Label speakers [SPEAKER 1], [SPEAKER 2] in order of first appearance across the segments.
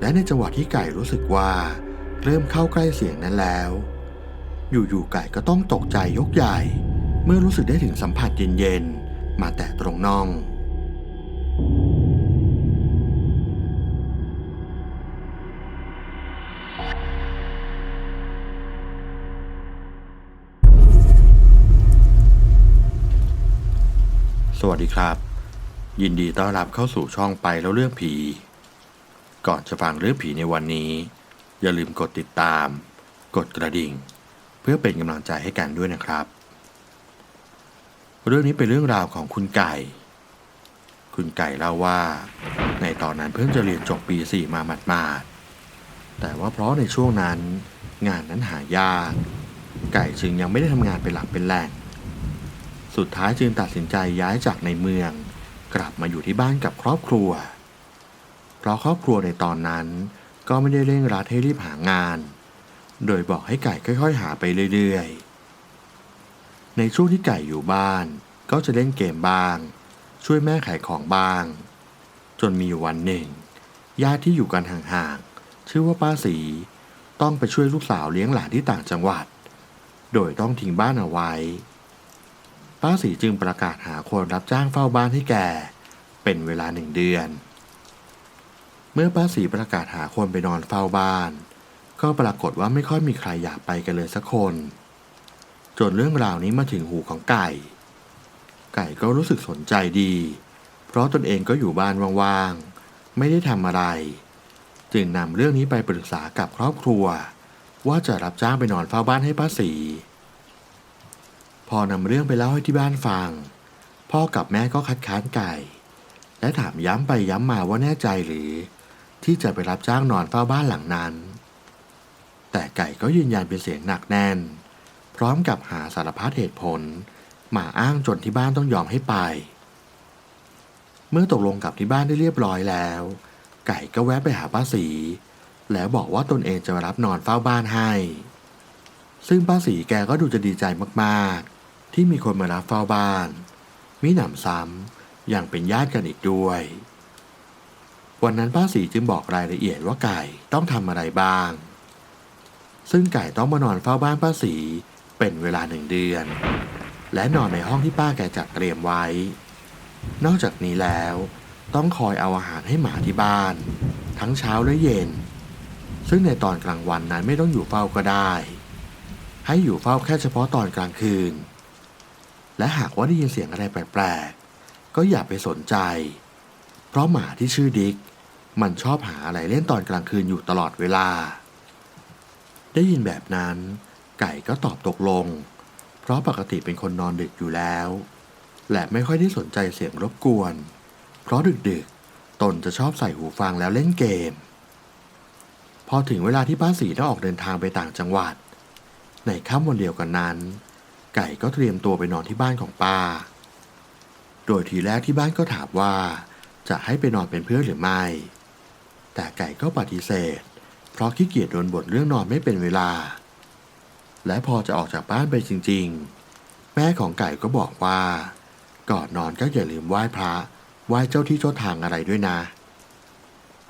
[SPEAKER 1] และในจังหวะที่ไก่รู้สึกว่า เริ่มเข้าใกล้เสียงนั้นแล้ว อยู่ๆไก่ก็ต้องตกใจยกใหญ่ เมื่อรู้สึกได้ถึงสัมผัสเย็นๆมาแตะตรงน่องสวัสดีครับ ยินดีต้อนรับเข้าสู่ช่องไปแล้วเรื่องผี ก่อนจะฟังเรื่องผีในวันนี้ อย่าลืมกดติดตาม กดกระดิ่ง เพื่อเป็นกำลังใจให้กันด้วยนะครับ เรื่องนี้เป็นเรื่องราวของคุณไก่ คุณไก่เล่าว่า ในตอนนั้นเพิ่งจะเรียนจบปีสี่มาหมาดๆแต่ว่าเพราะในช่วงนั้น งานนั้นหายาก ไก่จึงยังไม่ได้ทำงานเป็นหลักเป็นแหล่งสุดท้ายจึงตัดสินใจย้ายจากในเมือง กลับมาอยู่ที่บ้านกับครอบครัว เพราะครอบครัวในตอนนั้น ก็ไม่ได้เร่งรัดให้รีบหางาน โดยบอกให้ไก่ค่อยๆ หาไปเรื่อยๆ ในช่วงที่ไก่อยู่บ้าน ก็จะเล่นเกมบ้าง ช่วยแม่ขายของบ้าง จนมีวันหนึ่งญาติที่อยู่กันห่างๆชื่อว่าป้าสีต้องไปช่วยลูกสาวเลี้ยงหลานที่ต่างจังหวัด โดยต้องทิ้งบ้านเอาไว้ ป้าสีจึงประกาศหาคนรับจ้างเฝ้าบ้านให้แก เป็นเวลาหนึ่งเดือน เมื่อป้าสีประกาศหาคนไปนอนเฝ้าบ้าน ก็ปรากฏว่าไม่ค่อยมีใครอยากไปกันเลยสักคน จนเรื่องราวนี้มาถึงหูของไก่ ไก่ก็รู้สึกสนใจดี เพราะตนเองก็อยู่บ้านว่างๆ ไม่ได้ทำอะไร จึงนำเรื่องนี้ไปปรึกษากับครอบครัว ว่าจะรับจ้างไปนอนเฝ้าบ้านให้ป้าสีพอนำเรื่องไปเล่าให้ที่บ้านฟัง พ่อกับแม่ก็คัดค้านไก่ และถามย้ำไปย้ำมาว่าแน่ใจหรือ ที่จะไปรับจ้างนอนเฝ้าบ้านหลังนั้น แต่ไก่ก็ยืนยันเป็นเสียงหนักแน่น พร้อมกับหาสารพัดเหตุผล มาอ้างจนที่บ้านต้องยอมให้ไป เมื่อตกลงกับที่บ้านได้เรียบร้อยแล้ว ไก่ก็แวะไปหาป้าสี แล้วบอกว่าตนเองจะมารับนอนเฝ้าบ้านให้ ซึ่งป้าสีแกก็ดูจะดีใจมากๆ ที่มีคนมารับเฝ้าบ้านมิหนำซ้ำยังเป็นญาติกันอีกด้วย วันนั้นป้าสีจึงบอกรายละเอียดว่าไก่ต้องทำอะไรบ้าง ซึ่งไก่ต้องมานอนเฝ้าบ้านป้าสีเป็นเวลาหนึ่งเดือน และนอนในห้องที่ป้าแกจัดเตรียมไว้ นอกจากนี้แล้ว ต้องคอยเอาอาหารให้หมาที่บ้าน ทั้งเช้าและเย็น ซึ่งในตอนกลางวันนั้นไม่ต้องอยู่เฝ้าก็ได้ ให้อยู่เฝ้าแค่เฉพาะตอนกลางคืน และหากว่าได้ยินเสียงอะไรแปลกๆก็อย่าไปสนใจ เพราะหมาที่ชื่อดิก มันชอบหาอะไรเล่นตอนกลางคืนอยู่ตลอดเวลา ได้ยินแบบนั้น ไก่ก็ตอบตกลง เพราะปกติเป็นคนนอนดึกอยู่แล้ว และไม่ค่อยได้สนใจเสียงรบกวน เพราะดึกๆ ตนจะชอบใส่หูฟังแล้วเล่นเกม พอถึงเวลาที่ป้าสีต้องออกเดินทางไปต่างจังหวัด ในค่ำวันเดียวกันนั้น ไก่ก็เตรียมตัวไปนอนที่บ้านของป้า โดยทีแรกที่บ้านก็ถามว่าจะให้ไปนอนเป็นเพื่อนหรือไม่ แต่ไก่ก็ปฏิเสธ เพราะขี้เกียจโดนบ่นเรื่องนอนไม่เป็นเวลา และพอจะออกจากบ้านไปจริง ๆ แม่ของไก่ก็บอกว่า ก่อนนอนก็อย่าลืมไหว้พระไหว้เจ้าที่เจ้าทางอะไรด้วยนะ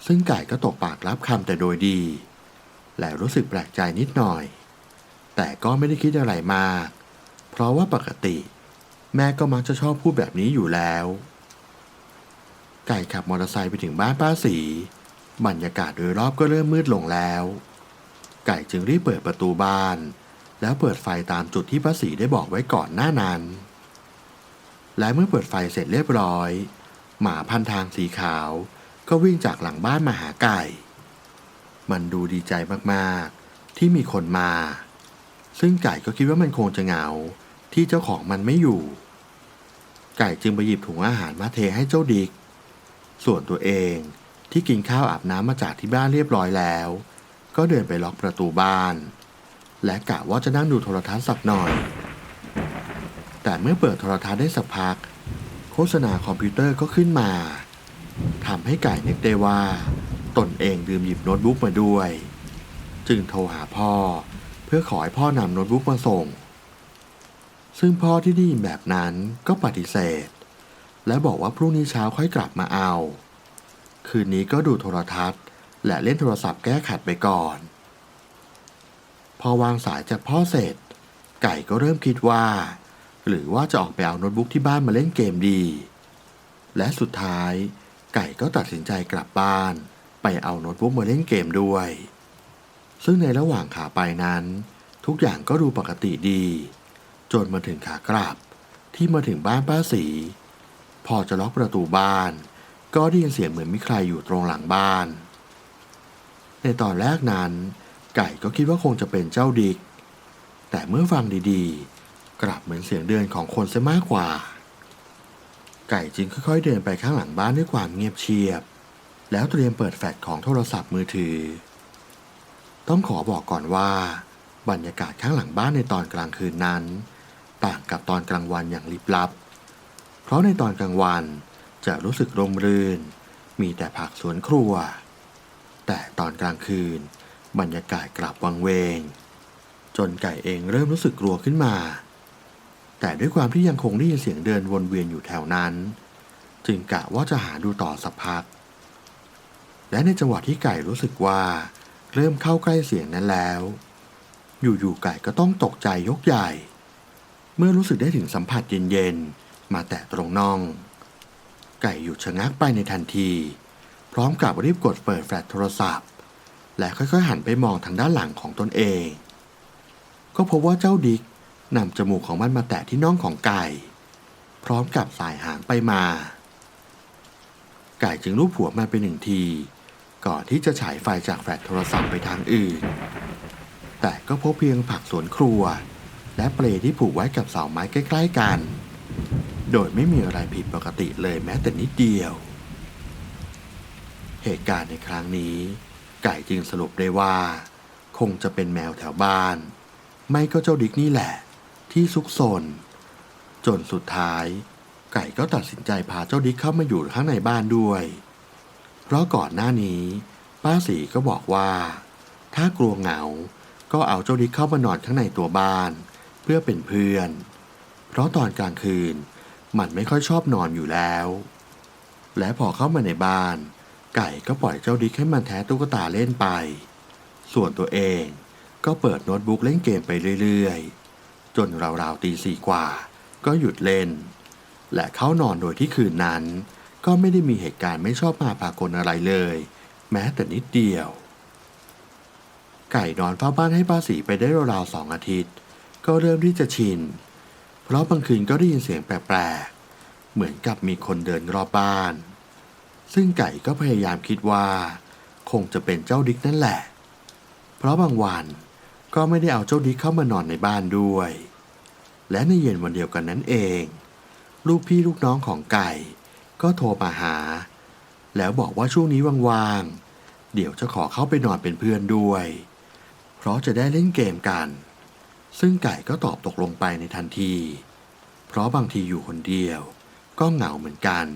[SPEAKER 1] ซึ่งไก่ก็ตกปากรับคำแต่โดยดี และรู้สึกแปลกใจนิดหน่อย แต่ก็ไม่ได้คิดอะไรมาก เพราะว่าปกติ แม่ก็มักจะชอบพูดแบบนี้อยู่แล้ว ไก่ขับมอเตอร์ไซค์ไปถึงบ้านป้าสี บรรยากาศโดยรอบก็เริ่มมืดลงแล้ว ไก่จึงรีบเปิดประตูบ้าน แล้วเปิดไฟตามจุดที่ป้าสีได้บอกไว้ก่อนหน้านั้น และเมื่อเปิดไฟเสร็จเรียบร้อย หมาพันทางสีขาว ก็วิ่งจากหลังบ้านมาหาไก่ มันดูดีใจมากๆ ที่มีคนมา ซึ่งไก่ก็คิดว่ามันคงจะเหงาที่เจ้าของมันไม่อยู่ ไก่จึงไปหยิบถุงอาหารมาเทให้เจ้าดิก ส่วนตัวเอง ที่กินข้าวอาบน้ำมาจากที่บ้านเรียบร้อยแล้ว ก็เดินไปล็อกประตูบ้าน และกะว่าจะนั่งดูโทรทัศน์สักหน่อย แต่เมื่อเปิดโทรทัศน์ได้สักพัก โฆษณาคอมพิวเตอร์ก็ขึ้นมาทำให้ไก่นึกได้ว่า ตนเองลืมหยิบโน้ตบุ๊กมาด้วย จึงโทรหาพ่อ เพื่อขอให้พ่อนำโน้ตบุ๊กมาส่ง ซึ่งพ่อที่ได้ยินแบบนั้นก็ปฏิเสธ และบอกว่าพรุ่งนี้เช้าค่อยกลับมาเอา คืนนี้ก็ดูโทรทัศน์ และเล่นโทรศัพท์แก้ขัดไปก่อน พอวางสายจากพ่อเสร็จ ไก่ก็เริ่มคิดว่า หรือว่าจะออกไปเอาโน้ตบุ๊กที่บ้านมาเล่นเกมดี และสุดท้าย ไก่ก็ตัดสินใจกลับบ้าน ไปเอาโน้ตบุ๊กมาเล่นเกมด้วย ซึ่งในระหว่างขาไปนั้น ทุกอย่างก็ดูปกติดี จนมาถึงขากลับที่มาถึงบ้านป้าสี พอจะล็อกประตูบ้าน ก็ได้ยินเสียงเหมือนมีใครอยู่ตรงหลังบ้าน ในตอนแรกนั้น ไก่ก็คิดว่าคงจะเป็นเจ้าดิก แต่เมื่อฟังดีๆ กลับเหมือนเสียงเดินของคนซะมากกว่า ไก่จึงค่อยๆเดินไปข้างหลังบ้านด้วยความเงียบเชียบ แล้วเตรียมเปิดแฟลชของโทรศัพท์มือถือ ต้องขอบอกก่อนว่า บรรยากาศข้างหลังบ้านในตอนกลางคืนนั้น ต่างกับตอนกลางวันอย่างลิบลับ เพราะในตอนกลางวัน จะรู้สึกร่มรื่น มีแต่ผักสวนครัว แต่ตอนกลางคืน บรรยากาศกลับวังเวง จนไก่เองเริ่มรู้สึกกลัวขึ้นมา แต่ด้วยความที่ยังคงได้ยินเสียงเดินวนเวียนอยู่แถวนั้น จึงกะว่าจะหาดูต่อสักพัก และในจังหวะที่ไก่รู้สึกว่า เริ่มเข้าใกล้เสียงนั้นแล้ว อยู่ๆไก่ก็ต้องตกใจยกใหญ่ เมื่อรู้สึกได้ถึงสัมผัสเย็นๆมาแตะตรงน่อง ไก่หยุดชะงักไปในทันที พร้อมกับรีบกดเปิดแฟลชโทรศัพท์ และค่อยๆหันไปมองทางด้านหลังของตนเอง ก็พบว่าเจ้าดิกนำจมูกของมันมาแตะที่น่องของไก่ พร้อมกับสายหางไปมา ไก่จึงลูบหัวมันไปหนึ่งที ก่อนที่จะฉายไฟจากแฟลชโทรศัพท์ไปทางอื่น แต่ก็พบเพียงผักสวนครัว และเปลที่ผูกไว้กับเสาไม้ใกล้ ๆ กัน โดยไม่มีอะไรผิดปกติเลยแม้แต่นิดเดียว เหตุการณ์ในครั้งนี้ ไก่จึงสรุปได้ว่า คงจะเป็นแมวแถวบ้าน ไม่ก็เจ้าดิกนี่แหละ ที่ซุกซนจนสุดท้าย ไก่ก็ตัดสินใจพาเจ้าดิกเข้ามาอยู่ข้างในบ้านด้วย เพราะก่อนหน้านี้ ป้าสีก็บอกว่า ถ้ากลัวเหงา ก็เอาเจ้าดิกเข้ามานอนข้างในตัวบ้าน เพื่อเป็นเพื่อน เพราะตอนกลางคืนมันไม่ค่อยชอบนอนอยู่แล้ว และพอเข้ามาในบ้าน ไก่ก็ปล่อยเจ้าดิกให้มันแท้ตุ๊กตาเล่นไป ส่วนตัวเองก็เปิดโน้ตบุ๊กเล่นเกมไปเรื่อยๆ จนราวๆตีสี่กว่า ก็หยุดเล่น และเข้านอนโดยที่คืนนั้น ก็ไม่ได้มีเหตุการณ์ไม่ชอบมาพากลอะไรเลย แม้แต่นิดเดียว ไก่นอนเฝ้าบ้านให้ป้าสีไปได้ราวๆสองอาทิตย์ ก็เริ่มที่จะชิน เพราะบางคืนก็ได้ยินเสียงแปลกๆ เหมือนกับมีคนเดินรอบบ้าน ซึ่งไก่ก็พยายามคิดว่า คงจะเป็นเจ้าดิกนั่นแหละ เพราะบางวันก็ไม่ได้เอาเจ้าดิกเข้ามานอนในบ้านด้วย และในเย็นวันเดียวกันนั้นเอง ลูกพี่ลูกน้องของไก่ ก็โทรมาหา แล้วบอกว่าช่วงนี้ว่างๆ เดี๋ยวจะขอเข้าไปนอนเป็นเพื่อนด้วย เพราะจะได้เล่นเกมกัน ซึ่งไก่ก็ตอบตกลงไปในทันที เพราะบางทีอยู่คนเดียว ก็เหงาเหมือนกัน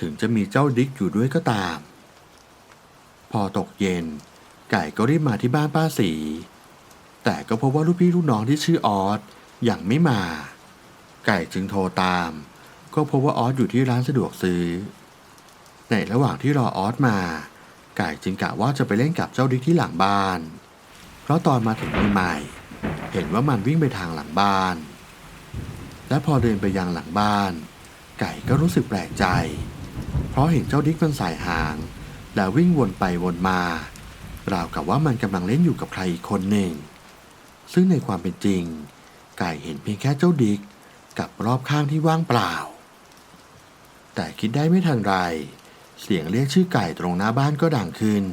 [SPEAKER 1] ถึงจะมีเจ้าดิกอยู่ด้วยก็ตาม พอตกเย็น ไก่ก็รีบมาที่บ้านป้าสี แต่ก็พบว่าลูกพี่ลูกน้องที่ชื่อออสยังไม่มา ไก่จึงโทรตาม ก็พบว่าออสอยู่ที่ร้านสะดวกซื้อ ในระหว่างที่รอออสมา ไก่จึงกะว่าจะไปเล่นกับเจ้าดิกที่หลังบ้าน เพราะตอนมาถึงใหม่ๆ เห็นว่ามันวิ่งไปทางหลังบ้าน และพอเดินไปยังหลังบ้าน ไก่ก็รู้สึกแปลกใจ เพราะเห็นเจ้าดิ๊กมันสายหาง แล้ววิ่งวนไปวนมาราวกับว่ามันกำลังเล่นอยู่กับใครอีกคนหนึ่ง ซึ่งในความเป็นจริง ไก่เห็นเพียงแค่เจ้าดิ๊กกับรอบข้างที่ว่างเปล่า แต่คิดได้ไม่ทันไร เสียงเรียกชื่อไก่ตรงหน้าบ้านก็ดังขึ้น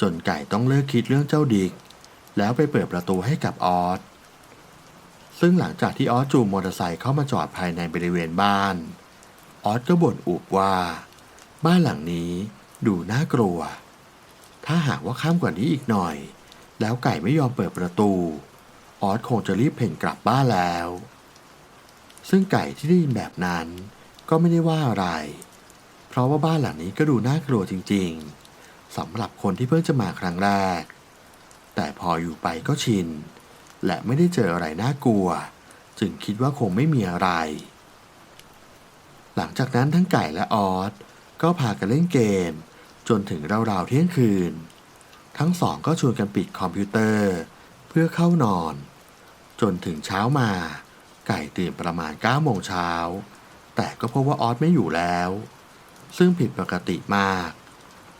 [SPEAKER 1] จนไก่ต้องเลิกคิดเรื่องเจ้าดิ๊ก แล้วไปเปิดประตูให้กับออสซึ่งหลังจากที่ออสจูงมอเตอร์ไซค์เข้ามาจอดภายในบริเวณบ้าน ออสก็บ่นอุบว่า บ้านหลังนี้ดูน่ากลัว ถ้าหากว่าข้ามกว่านี้อีกหน่อย แล้วไก่ไม่ยอมเปิดประตู ออสคงจะรีบเพ่นกลับบ้านแล้ว ซึ่งไก่ที่ได้ยินแบบนั้น ก็ไม่ได้ว่าอะไร เพราะว่าบ้านหลังนี้ก็ดูน่ากลัวจริง ๆสำหรับคนที่เพิ่งจะมาครั้งแรก แต่พออยู่ไปก็ชิน และไม่ได้เจออะไรน่ากลัว จึงคิดว่าคงไม่มีอะไร หลังจากนั้นทั้งไก่และออสก็พากันเล่นเกม จนถึงราวๆเที่ยงคืน ทั้งสองก็ชวนกันปิดคอมพิวเตอร์ เพื่อเข้านอน จนถึงเช้ามา ไก่ตื่นประมาณ9โมงเช้า แต่ก็พบว่าออสไม่อยู่แล้ว ซึ่งผิดปกติมาก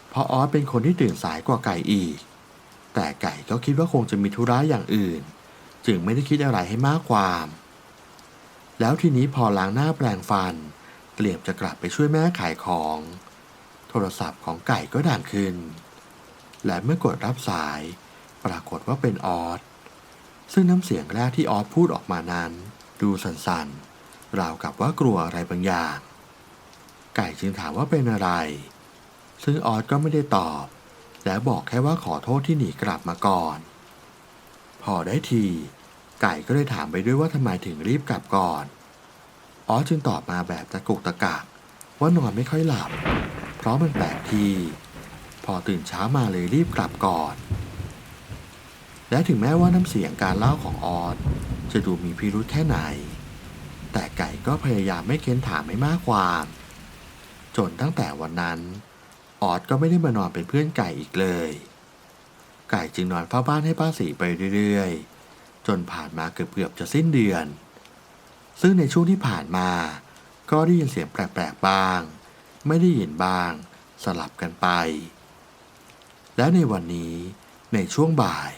[SPEAKER 1] เพราะออสเป็นคนที่ตื่นสายกว่าไก่อีก แต่ไก่ก็คิดว่าคงจะมีธุระอย่างอื่น จึงไม่ได้คิดอะไรให้มากความ แล้วทีนี้พอล้างหน้าแปลงฟัน เตรียมจะกลับไปช่วยแม่ขายของ โทรศัพท์ของไก่ก็ดังขึ้น และเมื่อกดรับสาย ปรากฏว่าเป็นออสซึ่งน้ำเสียงแรกที่ออสพูดออกมานั้น ดูสั่นๆ ราวกับว่ากลัวอะไรบางอย่าง ไก่จึงถามว่าเป็นอะไร ซึ่งออสก็ไม่ได้ตอบ และบอกแค่ว่าขอโทษที่หนีกลับมาก่อน พอได้ที ไก่ก็เลยถามไปด้วยว่าทำไมถึงรีบกลับก่อนออสจึงตอบมาแบบตะกุกตะกักว่านอนไม่ค่อยหลับ เพราะมันแปลกที พอตื่นเช้ามาเลยรีบกลับก่อน และถึงแม้ว่าน้ำเสียงการเล่าของออสจะดูมีพิรุธแค่ไหน แต่ไก่ก็พยายามไม่เค้นถามให้มากความ จนตั้งแต่วันนั้น ออสก็ไม่ได้มานอนเป็นเพื่อนไก่อีกเลย ไก่จึงนอนเฝ้าบ้านให้ป้าสีไปเรื่อยๆ จนผ่านมาเกือบๆจะสิ้นเดือน ซึ่งในช่วงที่ผ่านมา ก็ได้ยินเสียงแปลกๆบ้าง ไม่ได้ยินบ้าง สลับกันไป และในวันนี้ในช่วงบ่าย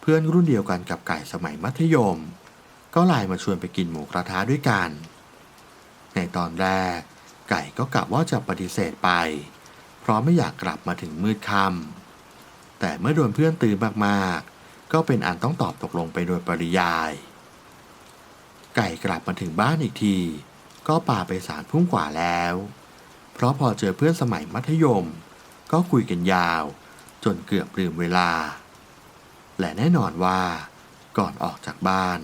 [SPEAKER 1] เพื่อนรุ่นเดียวกันกับไก่สมัยมัธยม ก็ไลน์มาชวนไปกินหมูกระทะด้วยกัน ในตอนแรกไก่ก็กะว่าจะปฏิเสธไป เพราะไม่อยากกลับมาถึงมืดค่ำแต่เมื่อโดนเพื่อนตื่นมากๆ ก็เป็นอันต้องตอบตกลงไปโดยปริยาย ไก่กลับมาถึงบ้านอีกที ก็ป่าไปสารพุ่งกว่าแล้ว เพราะพอเจอเพื่อนสมัยมัธยม ก็คุยกันยาว จนเกือบลืมเวลา และแน่นอนว่า ก่อนออกจากบ้าน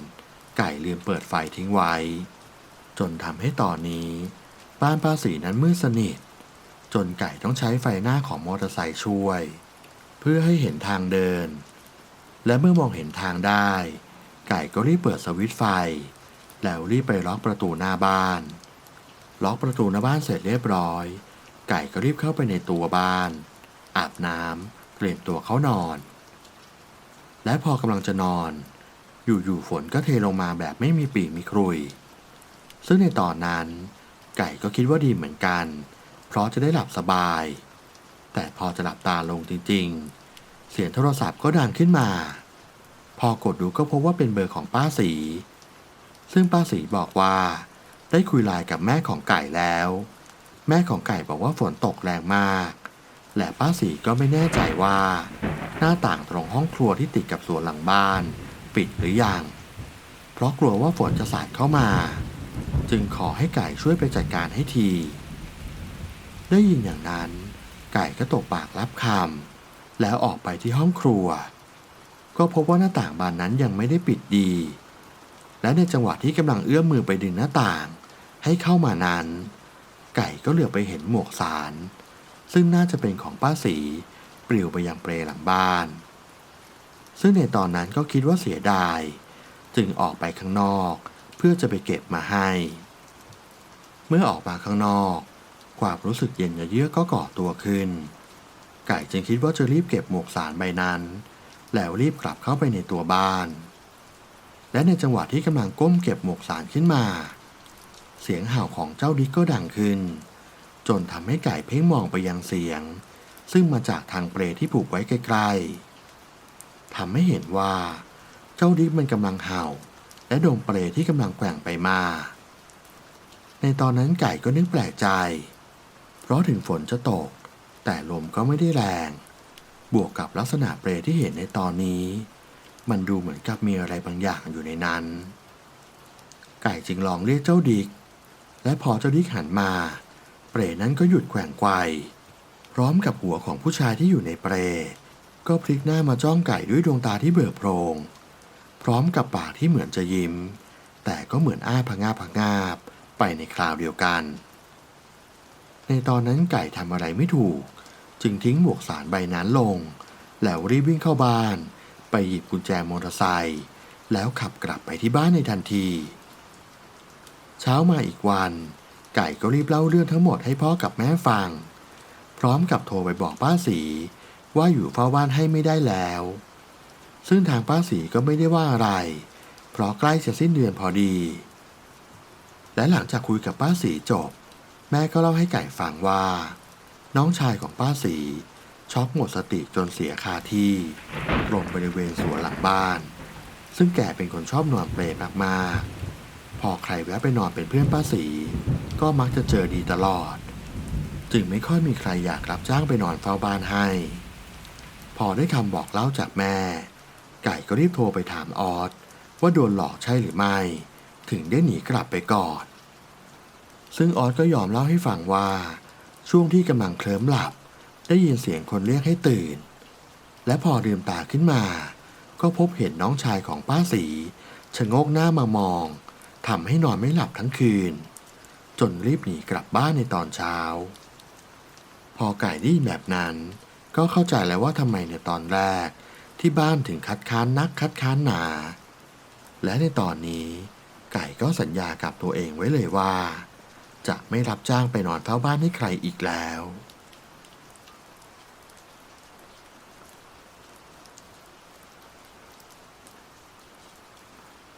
[SPEAKER 1] ไก่ลืมเปิดไฟทิ้งไว้ จนทำให้ตอนนี้ บ้านป้าสีนั้นมืดสนิท จนไก่ต้องใช้ไฟหน้าของมอเตอร์ไซค์ช่วย เพื่อให้เห็นทางเดิน และเมื่อมองเห็นทางได้ ไก่ก็รีบเปิดสวิตช์ไฟ แล้วรีบไปล็อกประตูหน้าบ้าน ล็อกประตูหน้าบ้านเสร็จเรียบร้อย ไก่ก็รีบเข้าไปในตัวบ้าน อาบน้ำเตรียมตัวเข้านอน และพอกำลังจะนอน อยู่ๆฝนก็เทลงมาแบบไม่มีปีกมีครุย ซึ่งในตอนนั้น ไก่ก็คิดว่าดีเหมือนกัน เพราะจะได้หลับสบาย แต่พอจะหลับตาลงจริงๆ เสียงโทรศัพท์ก็ดังขึ้นมา พอกดดูก็พบว่าเป็นเบอร์ของป้าสี ซึ่งป้าสีบอกว่า ได้คุยไลน์กับแม่ของไก่แล้ว แม่ของไก่บอกว่าฝนตกแรงมาก และป้าสีก็ไม่แน่ใจว่า หน้าต่างตรงห้องครัวที่ติดกับสวนหลังบ้าน ปิดหรือยัง เพราะกลัวว่าฝนจะสาดเข้ามา จึงขอให้ไก่ช่วยไปจัดการให้ที ได้ยินอย่างนั้น ไก่ก็ตกปากรับคำแล้วออกไปที่ห้องครัว ก็พบว่าหน้าต่างบานนั้นยังไม่ได้ปิดดี และในจังหวะที่กำลังเอื้อมมือไปดึงหน้าต่าง ให้เข้ามานั้น ไก่ก็เหลือไปเห็นหมวกสาร ซึ่งน่าจะเป็นของป้าสีปลิวไปยังเปลหลังบ้าน ซึ่งในตอนนั้นก็คิดว่าเสียดาย จึงออกไปข้างนอก เพื่อจะไปเก็บมาให้ เมื่อออกมาข้างนอก ความรู้สึกเย็นเยือกก็ก่อตัวขึ้น ไก่จึงคิดว่าจะรีบเก็บหมวกสารใบนั้น แล้วรีบกลับเข้าไปในตัวบ้าน และในจังหวะที่กำลังก้มเก็บหมวกสารขึ้นมา เสียงเห่าของเจ้าดิกก็ดังขึ้น จนทำให้ไก่เพ่งมองไปยังเสียง ซึ่งมาจากทางเปรที่ผูกไว้ใกล้ๆทำให้เห็นว่า เจ้าดิกมันกำลังเห่า และดมเปรที่กำลังแกว่งไปมาในตอนนั้นไก่ก็นึกแปลกใจ เพราะถึงฝนจะตก แต่ลมก็ไม่ได้แรง บวกกับลักษณะเปรที่เห็นในตอนนี้ มันดูเหมือนกับมีอะไรบางอย่างอยู่ในนั้น ไก่จึงลองเรียกเจ้าดิก และพอเจ้าดิกหันมา เปรนั้นก็หยุดแกว่งไกวพร้อมกับหัวของผู้ชายที่อยู่ในเปร ก็พลิกหน้ามาจ้องไก่ด้วยดวงตาที่เบิกโพรง พร้อมกับปากที่เหมือนจะยิ้ม แต่ก็เหมือนอ้าพะงาพะงาบไปในคราวเดียวกัน ในตอนนั้นไก่ทำอะไรไม่ถูก จึงทิ้งหมวกสารใบนั้นลง แล้วรีบวิ่งเข้าบ้าน ไปหยิบกุญแจมอเตอร์ไซค์แล้วขับกลับไปที่บ้านในทันที เช้ามาอีกวัน ไก่ก็รีบเล่าเรื่องทั้งหมดให้พ่อกับแม่ฟัง พร้อมกับโทรไปบอกป้าสีว่าอยู่เฝ้าบ้านให้ไม่ได้แล้ว ซึ่งทางป้าสีก็ไม่ได้ว่าอะไร เพราะใกล้จะสิ้นเดือนพอดี และหลังจากคุยกับป้าสีจบ แม่ก็เล่าให้ไก่ฟังว่า น้องชายของป้าสีช็อกหมดสติจนเสียคาที่ตรงบริเวณสวนหลังบ้าน ซึ่งแกเป็นคนชอบนอนเปลมากๆ พอใครแวะไปนอนเป็นเพื่อนป้าสีก็มักจะเจอดีตลอด จึงไม่ค่อยมีใครอยากรับจ้างไปนอนเฝ้าบ้านให้ พอได้คำบอกเล่าจากแม่ ไก่ก็รีบโทรไปถามออสว่าโดนหลอกใช่หรือไม่ ถึงได้หนีกลับไปก่อน ซึ่งออสก็ยอมเล่าให้ฟังว่า ช่วงที่กำลังเคลิ้มหลับ ได้ยินเสียงคนเรียกให้ตื่น และพอลืมตาขึ้นมา ก็พบเห็นน้องชายของป้าสีชะงกหน้ามามองทำให้นอนไม่หลับทั้งคืน จนรีบหนีกลับบ้านในตอนเช้า พอไก่ได้แบบนั้น ก็เข้าใจแล้วว่าทำไมในตอนแรกที่บ้านถึงคัดค้านนักคัดค้านหนา และในตอนนี้ไก่ก็สัญญากับตัวเองไว้เลยว่า จะไม่รับจ้างไปนอนเฝ้าบ้านให้ใครอีกแล้ว